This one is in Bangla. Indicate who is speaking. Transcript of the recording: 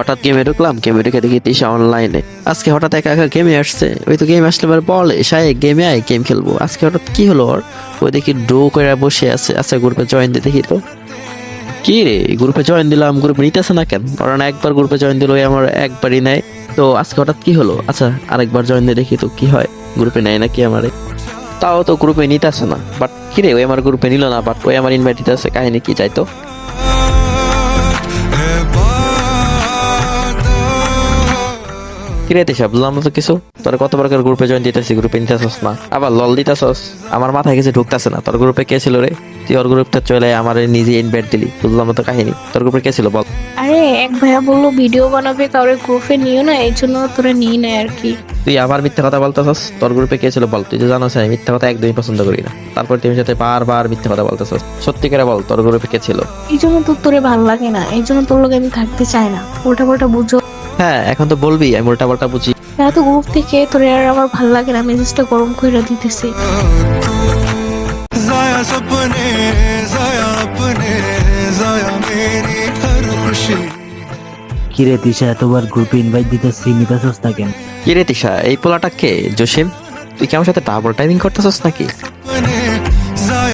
Speaker 1: হঠাৎ গেমে ঢুকলাম গেমে ঢুকে দেখি তিশা অনলাইনে আজকে হঠাৎ একা একা গেমে আসছে। ওই তো গেম আসলে এবার বলে, সাই গেমে আয় গেম খেলব। আজকে হঠাৎ কি হলো ওর? ওই দেখি ডো করে বসে আছে। আচ্ছা গ্রুপে জয়েন দিয়ে দেখি তো। কি রে গ্রুপে জয়েন দিলাম গ্রুপে নিতেছে না কেন? কারণ একবার গ্রুপে জয়েন দিল আমার একবারই নেয়। তো আজকে হঠাৎ কি হলো? আচ্ছা আরেকবার জয়েন দিয়ে দেখি তো কি হয়। গ্রুপে নেয় নাকি আমারে? তাও তো গ্রুপে নিতেছে না। বাট কি রে, ওই আমার গ্রুপে নিল না, বাট ওই আমার ইনভাইট দিতেছে। কাহিনী কি চাইতো কিরে তিশা বুঝলাম তো কিছু? তোর কত প্রকার গ্রুপে জয়েন দিতেছি গ্রুপে নিতেছস না। আবার লল দিতেছস। আমার মাথায় কিছু ঢুকতেছে না। তোর গ্রুপে কে ছিল রে? তুই ওর গ্রুপটা চলে আমার নিজে ইনভাইট দিলি। বুঝলাম না তো কাহিনী। তোর গ্রুপে কে ছিল বল।
Speaker 2: আরে এক ভাইয়া বলল ভিডিও বানাবে কাউরে গ্রুপে নিও না এই জন্য তোরা নিয়ে নেয় আর কি।
Speaker 1: তুই আবার মিথ্যা কথা বলতেছস? তোর গ্রুপে কে ছিল বল। তুই তো জানোস আমি মিথ্যা কথা একদমই পছন্দ করি না। তারপর তুমি সাথে বারবার মিথ্যা কথা বলতেছস। সত্যি করে বল তোর গ্রুপে কে ছিল?
Speaker 2: এই জন্য তো তোরে ভালো লাগে না এই জন্য তোর লোক আমি থাকতে চাই না। উল্টা পাল্টা বুঝো।
Speaker 1: হ্যাঁ এখন তো বলবি আমি উল্টা পাল্টা বুঝি।
Speaker 2: এত ঘুম থেকে তোর আর আমার ভালো লাগে না মেসেজটা গরম করে দিতেছি।
Speaker 3: কিরে তিশা এতবার গ্রুপে ইনভাইট দিতে সীমিত সস্তা কেন?
Speaker 1: কিরে তিশা এই পোলাটা কে? জসিম তুই কি আমার সাথে ডাবল টাইমিং করতেছস নাকি?